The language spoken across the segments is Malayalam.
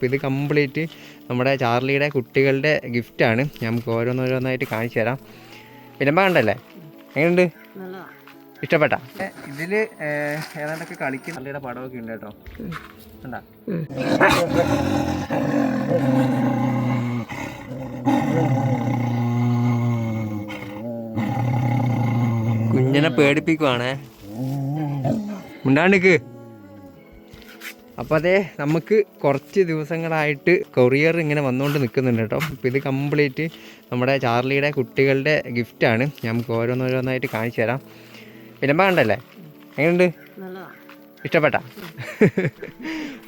അപ്പോൾ ഇത് കംപ്ലീറ്റ് നമ്മുടെ ചാർലിയുടെ കുട്ടികളുടെ ഗിഫ്റ്റാണ് നമുക്ക് ഓരോന്നോരോന്നായിട്ട് കാണിച്ചു തരാം. വിലമ്പ കണ്ടല്ലേ? എങ്ങനെയുണ്ട്? ഇഷ്ടപ്പെട്ട? ഇതിൽ ഏതാണ്ടൊക്കെ കളിക്കും ചാർലിയുടെ പടമൊക്കെ ഉണ്ട് കേട്ടോ. കണ്ടാ? കുഞ്ഞിനെ പേടിപ്പിക്കുവാണേ. ഉണ്ടാണ്ടിക്ക് അപ്പോൾ അതെ നമുക്ക് കുറച്ച് ദിവസങ്ങളായിട്ട് കൊറിയർ ഇങ്ങനെ വന്നുകൊണ്ട് നിൽക്കുന്നുണ്ട് കേട്ടോ. അപ്പോൾ ഇത് കംപ്ലീറ്റ് നമ്മുടെ ചാർലിയുടെ കുട്ടികളുടെ ഗിഫ്റ്റാണ് നമുക്ക് ഓരോന്നോരോന്നായിട്ട് കാണിച്ചു തരാം. വിലമ്പ കണ്ടല്ലേ? എങ്ങനെയുണ്ട്? ഇഷ്ടപ്പെട്ട?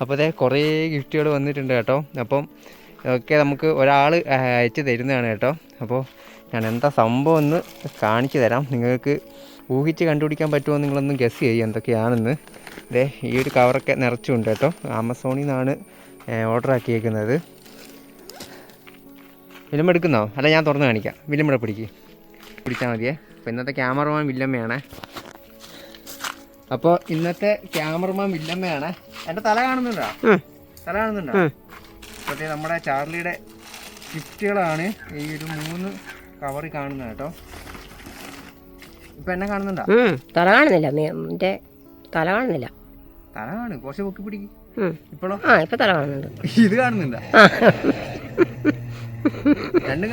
അപ്പോൾ അതെ കുറേ ഗിഫ്റ്റുകൾ വന്നിട്ടുണ്ട് കേട്ടോ. അപ്പം ഒക്കെ നമുക്ക് ഒരാൾ അയച്ചു തരുന്നതാണ് കേട്ടോ. അപ്പോൾ ഞാൻ എന്താ സംഭവം എന്ന് കാണിച്ചു തരാം. നിങ്ങൾക്ക് ഊഹിച്ച് കണ്ടുപിടിക്കാൻ പറ്റുമോ നിങ്ങളൊന്ന് ഗസ് ചെയ്യും എന്തൊക്കെയാണെന്ന്. ദേ ഈ ഒരു കവറൊക്കെ നിറച്ചുണ്ട് കേട്ടോ. ആമസോണിൽ നിന്നാണ് ഓർഡർ ആക്കിയേക്കുന്നത്. വിലം എടുക്കുന്നോ? അല്ല ഞാൻ തുറന്ന് കാണിക്കാം. വിലം ഇവിടെ പിടിക്ക്. പിടിച്ചാൽ മതിയേ. അപ്പോൾ ഇന്നത്തെ ക്യാമറമാൻ വില്ലമ്മയാണ്. അപ്പോൾ ഇന്നത്തെ ക്യാമറമാൻ വില്ലമ്മയാണ്. എന്റെ തല കാണുന്നുണ്ടോ? തല കാണുന്നുണ്ടോ? അപ്പോൾ നമ്മുടെ ചാർലിയുടെ ഗിഫ്റ്റുകളാണ് ഈ ഒരു മൂന്ന് കവറിൽ കാണുന്നത് കേട്ടോ. ഇപ്പം എന്നെ കാണുന്നുണ്ടോ? തല കാണുന്നില്ല തല കാണുന്നില്ല. തല കാണു കുറച്ച് പൊക്കി പിടിക്കും. ഇപ്പോഴോ ആ ഇപ്പൊ തല കാണുന്നുണ്ട്. ഇത് കാണുന്നുണ്ട. രണ്ടും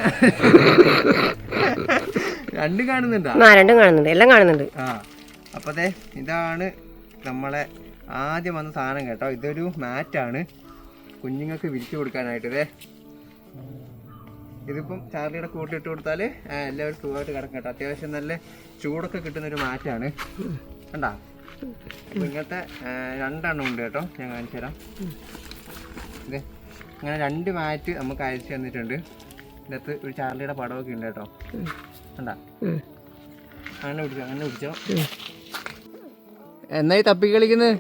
രണ്ടും കാണുന്നുണ്ടോ? ആ രണ്ടും കാണുന്നുണ്ട്. എല്ലാം കാണുന്നുണ്ട്. ആ. അപ്പോൾ അതെ ഇതാണ് നമ്മളെ ആദ്യം വന്ന സാധനം കേട്ടോ. ഇതൊരു മാറ്റാണ്. കുഞ്ഞുങ്ങൾക്ക് വിരിച്ചു കൊടുക്കാനായിട്ട് ഇതേ ഇതിപ്പം ചാർലിയുടെ കൂട്ടി ഇട്ട് കൊടുത്താൽ എല്ലാവരും സുഖമായിട്ട് കിടക്കും കേട്ടോ. അത്യാവശ്യം നല്ല ചൂടൊക്കെ കിട്ടുന്ന ഒരു മാറ്റാണ്. കണ്ടാ? ഇങ്ങനത്തെ രണ്ടെണ്ണം ഉണ്ട് കേട്ടോ ഞാൻ കാണിച്ചു തരാം. ഇതേ ഇങ്ങനെ രണ്ട് മാറ്റ് നമുക്ക് അയച്ചു തന്നിട്ടുണ്ട്. ഇതിനകത്ത് ഒരു ചാർലിയുടെ പടമൊക്കെ ഉണ്ട് കേട്ടോ. കണ്ട? അങ്ങനെ പിടിച്ചോ അങ്ങനെ പിടിച്ചോ. എന്നായി തപ്പി കളിക്കുന്നത്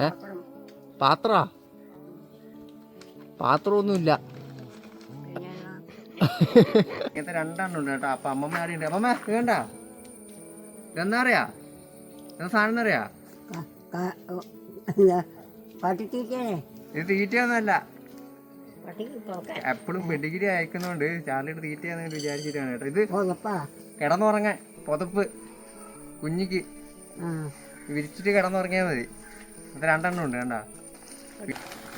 പാത്ര പാത്രാ? പാത്രമൊന്നുമില്ല. ഇങ്ങനത്തെ രണ്ടെണ്ണം ഉണ്ട് കേട്ടോ. അപ്പൊ അമ്മമ്മ ആടെ ഉണ്ട് അമ്മമ്മ വേണ്ട എന്താ അറിയാ? എന്താ സാധനം അറിയാ? ഇത് തീറ്റയൊന്നുമല്ല. എപ്പോഴും പെഡിഗിരി അയക്കുന്നോണ്ട് ചാർലിയുടെ തീറ്റയാന്ന് വിചാരിച്ചിട്ടാണ് കേട്ടോ. ഇത് കിടന്നുറങ്ങാൻ പുതപ്പ് കുഞ്ഞിക്ക്. വിരിച്ചിട്ട് കിടന്നുറങ്ങിയാൽ മതി. അത് രണ്ടെണ്ണം ഉണ്ട് കണ്ടാ?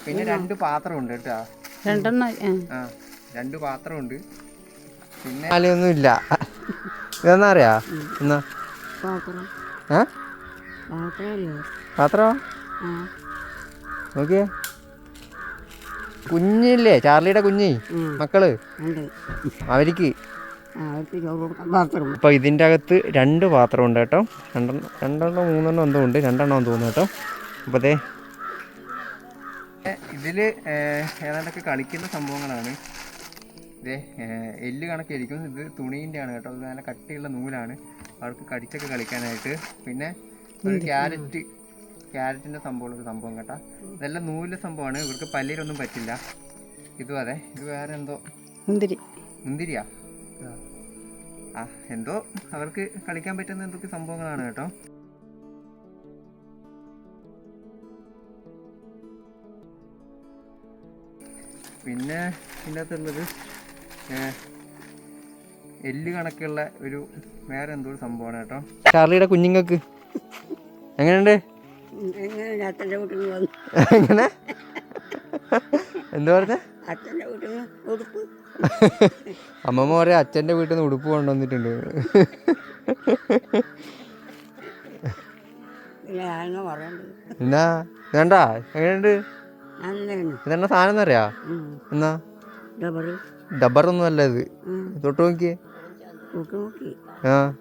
പിന്നെ രണ്ട് പാത്രം ഉണ്ട് കേട്ടാ. രണ്ടെണ്ണം ആ. രണ്ട് പാത്രമുണ്ട്. പിന്നെ ഒന്നും ഇല്ല ഇതെന്നാ അറിയാ? എന്നാ? പാത്രം. ഏ പാത്രം ആ. നോക്കിയേ കുഞ്ഞില്ലേ? ചാർലിയുടെ കുഞ്ഞി. മക്കൾ. അവർക്ക് ഇതിന്റെ അപ്പോൾ ഇതിന്റെ അകത്ത് രണ്ട് പാത്രം ഉണ്ട് കേട്ടോ. രണ്ടെണ്ണം രണ്ടെണ്ണം മൂന്നെണ്ണം എന്തോ ഉണ്ട്. രണ്ടെണ്ണം തോന്നുന്നു കേട്ടോ. അപ്പോൾ അതെ ഇതിൽ ഏതാണ്ടൊക്കെ കളിക്കുന്ന സംഭവങ്ങളാണ്. ഇതേ എല്ല് കണക്കിരിക്കും ഇത് തുണീന്റെ ആണ് കേട്ടോ. ഇത് നല്ല കട്ടിയുള്ള നൂലാണ്. അവർക്ക് കടിച്ചൊക്കെ കളിക്കാനായിട്ട്. പിന്നെ ക്യാരറ്റ് ക്യാരറ്റിന്റെ സംഭവമുള്ള ഒരു സംഭവം കേട്ടാ. ഇതെല്ലാം നൂലിലെ സംഭവമാണ്. ഇവർക്ക് പല്ലിലൊന്നും പറ്റില്ല. ഇതും അതെ. ഇത് വേറെ എന്തോ? മുന്തിരി. മുന്തിരിയാ? ആ. എന്തോ അവർക്ക് കളിക്കാൻ പറ്റുന്ന എന്തൊക്കെ സംഭവങ്ങളാണ് കേട്ടോ. പിന്നെ ഇതിനകത്തുള്ളത് എല്ല് കണക്കുള്ള ഒരു വേറെ എന്തോ സംഭവമാണ് കേട്ടോ. ചാർലിയുടെ കുഞ്ഞുങ്ങൾക്ക് എങ്ങനെയുണ്ട്? എങ്ങനെ? എന്താ പറഞ്ഞ? അമ്മമ്മ പറയാ അച്ഛന്റെ വീട്ടിൽ നിന്ന് ഉടുപ്പ് കൊണ്ടുവന്നിട്ടുണ്ട്. എന്നാ വേണ്ട എങ്ങനെയുണ്ട്? ഇതെന്നാ സാധനം എന്നറിയാ. എന്നാ? ഡബർ. ഒന്നും അല്ല ഇത്. തൊട്ട് നോക്കിയേ. നോക്കി നോക്കി. ആ.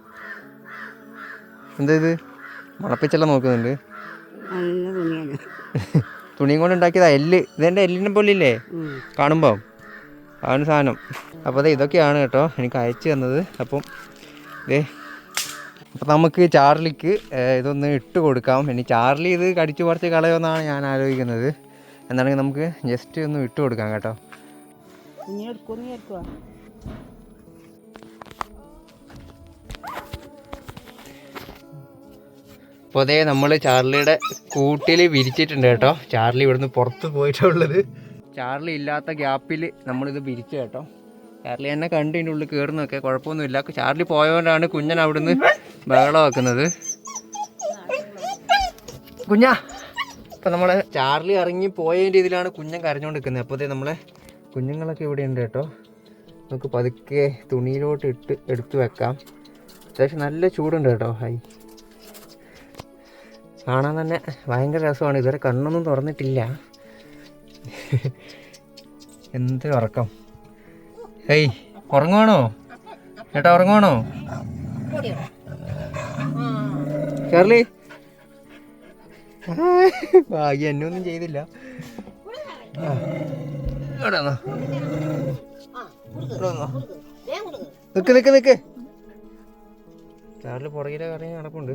എന്താ ഇത്? മണപ്പിച്ചെല്ലാം നോക്കുന്നുണ്ട്. തുണിയും കൊണ്ട് ഉണ്ടാക്കിയതാ എല്ല്. ഇതെന്റെ എല്ലിനെ പൊല്ലില്ലേ കാണുമ്പോ. കാണുമ്പോൾ ആണ് സാധനം. അപ്പോൾ അതെ ഇതൊക്കെയാണ് കേട്ടോ എനിക്ക് അയച്ചു തന്നത്. അപ്പം ഇതേ അപ്പം നമുക്ക് ചാർലിക്ക് ഇതൊന്ന് ഇട്ട് കൊടുക്കാം. ഇനി ചാർലി ഇത് കടിച്ചു പറിച്ച് കളയുമെന്നാണ് ഞാൻ ആലോചിക്കുന്നത്. എന്നാണെങ്കിൽ നമുക്ക് ജസ്റ്റ് ഒന്ന് ഇട്ട് കൊടുക്കാം കേട്ടോ. അപ്പോൾ അതേ നമ്മൾ ചാർലിയുടെ കൂട്ടിൽ വിരിച്ചിട്ടുണ്ട് കേട്ടോ. ചാർലി ഇവിടുന്ന് പുറത്ത് പോയിട്ടുള്ളത് ചാർലി ഇല്ലാത്ത ഗ്യാപ്പിൽ നമ്മളിത് വിരിച്ചു കേട്ടോ. ചാർലി എന്നെ കണ്ട് ഇതിന്റെ ഉള്ളിൽ കയറുന്നൊക്കെ കുഴപ്പമൊന്നുമില്ല. ചാർലി പോയതുകൊണ്ടാണ് കുഞ്ഞൻ അവിടുന്ന് ബഹളം വെക്കുന്നത് കുഞ്ഞ ഇപ്പം നമ്മളെ ചാർലി ഇറങ്ങി പോയതിന്റെ ഇതിലാണ് കുഞ്ഞൻ കരഞ്ഞുകൊണ്ട് നിൽക്കുന്നത് അപ്പോൾ നമ്മളെ കുഞ്ഞുങ്ങളൊക്കെ ഇവിടെ ഉണ്ട് കേട്ടോ. നമുക്ക് പതുക്കെ തുണിയിലോട്ട് ഇട്ട് എടുത്തു വെക്കാം. അത്യാവശ്യം നല്ല ചൂടുണ്ട് കേട്ടോ ഹൈ. കാണാൻ തന്നെ ഭയങ്കര രസമാണ്. ഇതുവരെ കണ്ണൊന്നും തുറന്നിട്ടില്ല. എന്ത് ഉറക്കം. ഏയ് ഉറങ്ങുവാണോ? ചേട്ടാ ഉറങ്ങുവാണോ? ചാർലി ഭാഗ്യ എന്നെ ഒന്നും ചെയ്തില്ല. നിക്ക് നിക്ക് നിക്ക്. ചാർലി പുറകിലെ കറങ്ങി നടപ്പുണ്ട്.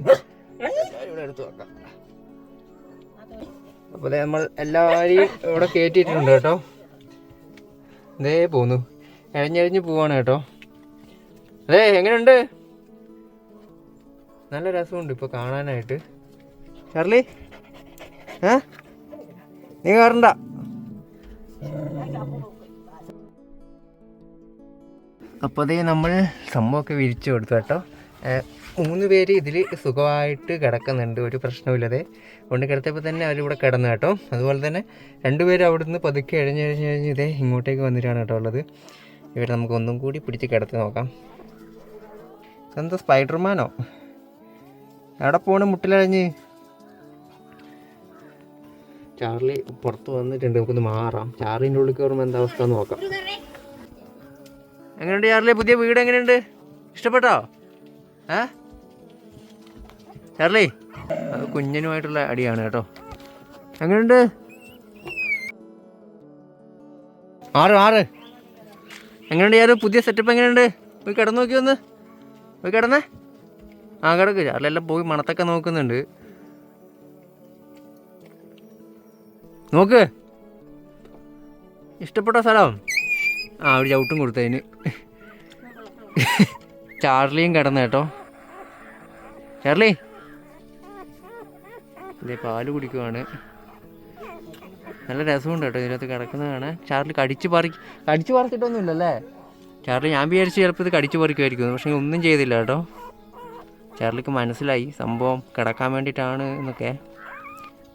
ദേ നമ്മൾ എല്ലാവരെയും ഇവിടെ കയറ്റിയിട്ടുണ്ട് കേട്ടോ. ഇതേ പോന്നു. എഴഞ്ഞെഴിഞ്ഞ് പോവാണ് കേട്ടോ. അതെ എങ്ങനെയുണ്ട്? നല്ല രസമുണ്ട് ഇപ്പൊ കാണാനായിട്ട്. ചാർലി ഏ? നീ കയറണ്ട അപ്പോൾ അതേ നമ്മൾ സംഭവമൊക്കെ വിരിച്ചു കൊടുത്തു കേട്ടോ. മൂന്ന് പേര് ഇതിൽ സുഖമായിട്ട് കിടക്കുന്നുണ്ട് ഒരു പ്രശ്നമില്ലാതെ കൊണ്ട് കിടത്തിയപ്പോൾ തന്നെ അവരിവിടെ കിടന്നു കേട്ടോ. അതുപോലെ തന്നെ രണ്ടുപേരും അവിടുന്ന് പതുക്കെ എഴഞ്ഞെഴിഞ്ഞ് കഴിഞ്ഞ് ഇതേ ഇങ്ങോട്ടേക്ക് വന്നിട്ടാണ് കേട്ടോ ഉള്ളത്. ഇവരെ നമുക്ക് ഒന്നും കൂടി പിടിച്ച് കിടത്തി നോക്കാം. എന്താ സ്പൈഡർമാനോ? എവിടെ പോണ് മുട്ടിലഴിഞ്ഞ്? ചാർലി പുറത്ത് വന്നിട്ടുണ്ട് നമുക്കൊന്ന് മാറാം. ചാർലിന്റെ ഉള്ളിൽ കയറുമ്പോൾ എന്താ അവസ്ഥ നോക്കാം. എങ്ങനെയുണ്ട് ചാർലി? പുതിയ വീട് എങ്ങനെയുണ്ട്? ഇഷ്ടപ്പെട്ടോ? ഏ? ചാർലി അത് കുഞ്ഞനുമായിട്ടുള്ള അടിയാണ് കേട്ടോ. എങ്ങനെയുണ്ട് ആറ് ആറ്. എങ്ങനെയുണ്ട് ഞാൻ പുതിയ സെറ്റപ്പ് എങ്ങനെയുണ്ട് പോയി കിടന്നു നോക്കി ഒന്ന്? പോയി കിടന്നേ? ആ കിടക്ക്. എല്ലാം പോയി മണത്തൊക്കെ നോക്കുന്നുണ്ട്. നോക്ക്. ഇഷ്ടപ്പെട്ട സ്ഥലം? ആ ഒരു ചവിട്ടും കൊടുത്തതിന് ചാർലിയും കിടന്നു കേട്ടോ. ചാർലി ഇതേ പാൽ കുടിക്കുവാണ്. നല്ല രസമുണ്ട് കേട്ടോ ഇതിനകത്ത് കിടക്കുന്നത് കാണാൻ. ചാർലി കടിച്ചു പറി കടിച്ച് പറിച്ചിട്ടൊന്നുമില്ലല്ലേ ചാർലി ഞാൻ വിചാരിച്ചു ചിലപ്പോൾ ഇത് കടിച്ചു പറിക്കുമായിരിക്കും പക്ഷേ ഒന്നും ചെയ്തില്ല കേട്ടോ. ചാർലിക്ക് മനസ്സിലായി സംഭവം കിടക്കാൻ വേണ്ടിയിട്ടാണ് എന്നൊക്കെ.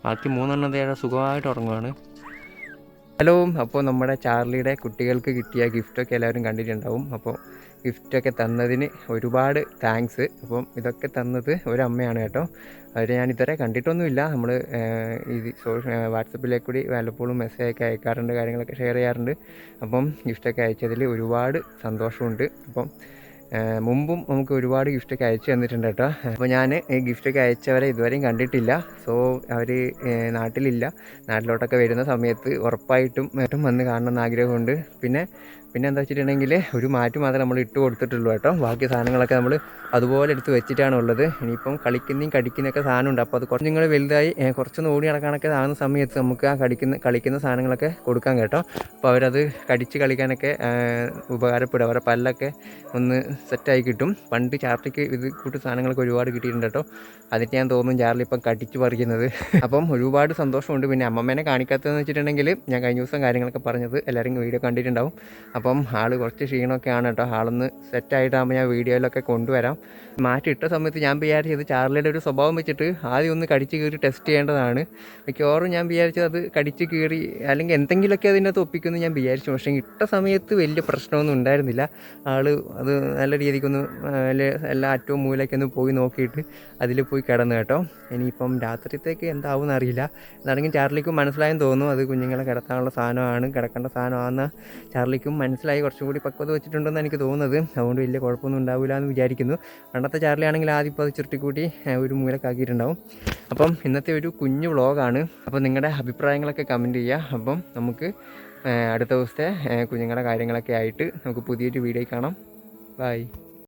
ബാക്കി മൂന്നെണ്ണം തേടെ സുഖമായിട്ട് ഉറങ്ങുവാണ്. ഹലോ അപ്പോൾ നമ്മുടെ ചാർലിയുടെ കുട്ടികൾക്ക് കിട്ടിയ ഗിഫ്റ്റൊക്കെ എല്ലാവരും കണ്ടിട്ടുണ്ടാവും. അപ്പോൾ ഗിഫ്റ്റൊക്കെ തന്നതിന് ഒരുപാട് താങ്ക്സ്. അപ്പം ഇതൊക്കെ തന്നത് ഒരമ്മയാണ് കേട്ടോ. അവരെ ഞാൻ ഇതുവരെ കണ്ടിട്ടൊന്നുമില്ല. നമ്മൾ ഇത് സോഷ്യൽ വാട്സപ്പിലേക്ക് കൂടി വല്ലപ്പോഴും മെസ്സേജൊക്കെ അയക്കാറുണ്ട് കാര്യങ്ങളൊക്കെ ഷെയർ ചെയ്യാറുണ്ട്. അപ്പം ഗിഫ്റ്റൊക്കെ അയച്ചതിൽ ഒരുപാട് സന്തോഷമുണ്ട്. അപ്പം മുമ്പും നമുക്ക് ഒരുപാട് ഗിഫ്റ്റൊക്കെ അയച്ചു തന്നിട്ടുണ്ട് കേട്ടോ. അപ്പോൾ ഞാൻ ഈ ഗിഫ്റ്റൊക്കെ അയച്ചവരെ ഇതുവരെയും കണ്ടിട്ടില്ല. സോ അവർ നാട്ടിലില്ല. നാട്ടിലോട്ടൊക്കെ വരുന്ന സമയത്ത് ഉറപ്പായിട്ടും വന്ന് കാണണമെന്ന് ആഗ്രഹമുണ്ട്. പിന്നെ പിന്നെ എന്താ വെച്ചിട്ടുണ്ടെങ്കിൽ ഒരു മാറ്റ് മാത്രമേ നമ്മൾ ഇട്ട് കൊടുത്തിട്ടുള്ളൂ കേട്ടോ. ബാക്കി സാധനങ്ങളൊക്കെ നമ്മൾ അതുപോലെ എടുത്ത് വെച്ചിട്ടാണ് ഉള്ളത്. ഇനിയിപ്പം കളിക്കുന്നതും കടിക്കുന്നൊക്കെ സാധനമുണ്ട്. അപ്പോൾ അത് കുറച്ച് നിങ്ങൾ വലുതായി കുറച്ചൊന്ന് ഓടി നടക്കാനൊക്കെ ആകുന്ന സമയത്ത് നമുക്ക് ആ കടിക്കുന്ന കളിക്കുന്ന സാധനങ്ങളൊക്കെ കൊടുക്കാൻ കേട്ടോ. അപ്പോൾ അവരത് കടിച്ച് കളിക്കാനൊക്കെ ഉപകാരപ്പെടും. അവരുടെ പല്ലൊക്കെ ഒന്ന് സെറ്റായി കിട്ടും. പണ്ട് ചാർട്ടിക്ക് ഇത് കൂട്ട് സാധനങ്ങളൊക്കെ ഒരുപാട് കിട്ടിയിട്ടുണ്ട് കേട്ടോ. അതിന് ഞാൻ തോന്നും ചാർലി ഇപ്പം കടിച്ച് പറിക്കുന്നത്. അപ്പം ഒരുപാട് സന്തോഷമുണ്ട്. പിന്നെ അമ്മമ്മേനെ കാണിക്കാത്തതെന്ന് വെച്ചിട്ടുണ്ടെങ്കിൽ ഞാൻ കഴിഞ്ഞ ദിവസം കാര്യങ്ങളൊക്കെ പറഞ്ഞത് എല്ലാവരും വീഡിയോ കണ്ടിട്ടുണ്ടാവും. അപ്പം ആൾ കുറച്ച് ക്ഷീണമൊക്കെയാണ് കേട്ടോ ആളൊന്ന് സെറ്റായിട്ടാകുമ്പോൾ ഞാൻ വീഡിയോയിലൊക്കെ കൊണ്ടുവരാം. മാറ്റി ഇട്ട സമയത്ത് ഞാൻ വിചാരിച്ചത് ചാർലിയുടെ ഒരു സ്വഭാവം വെച്ചിട്ട് ആദ്യം ഒന്ന് കടിച്ച് കീറി ടെസ്റ്റ് ചെയ്യേണ്ടതാണ്. മിക്കവാറും ഞാൻ വിചാരിച്ചത് അത് കടിച്ച് കീറി അല്ലെങ്കിൽ എന്തെങ്കിലുമൊക്കെ അതിനകത്ത് ഒപ്പിക്കുമെന്ന് ഞാൻ വിചാരിച്ചു. പക്ഷേ ഇട്ട സമയത്ത് വലിയ പ്രശ്നമൊന്നും ഉണ്ടായിരുന്നില്ല. ആൾ അത് നല്ല രീതിക്കൊന്ന് എല്ലാ അറ്റവും മൂലയ്ക്കൊന്ന് പോയി നോക്കിയിട്ട് അതിൽ പോയി കിടന്നു കേട്ടോ. ഇനിയിപ്പം രാത്രിത്തേക്ക് എന്താവും അറിയില്ല. എന്നാണെങ്കിൽ ചാർലിക്കും മനസ്സിലായെന്ന് തോന്നുന്നു. അത് കുഞ്ഞുങ്ങളെ കിടത്താനുള്ള സാധനമാണ്. കിടക്കേണ്ട സാധനമാണെന്ന് ചാർലിക്കും മനസ്സിലായി. കുറച്ചും കൂടി പക്വത വെച്ചിട്ടുണ്ടെന്ന് എനിക്ക് തോന്നുന്നത്. അതുകൊണ്ട് വലിയ കുഴപ്പമൊന്നും ഉണ്ടാവില്ല എന്ന് വിചാരിക്കുന്നു. പണ്ടത്തെ ചാർലി ആണെങ്കിൽ ആദ്യം ഇപ്പോൾ അത് ചുരുട്ടിക്കൂട്ടി ഒരു മൂലക്കാക്കിയിട്ടുണ്ടാവും അപ്പം ഇന്നത്തെ ഒരു കുഞ്ഞു വ്ളോഗാണ്. അപ്പോൾ നിങ്ങളുടെ അഭിപ്രായങ്ങളൊക്കെ കമന്റ് ചെയ്യുക. അപ്പം നമുക്ക് അടുത്ത ദിവസത്തെ കുഞ്ഞുങ്ങളുടെ കാര്യങ്ങളൊക്കെ ആയിട്ട് നമുക്ക് പുതിയൊരു വീഡിയോ കാണാം. ബൈ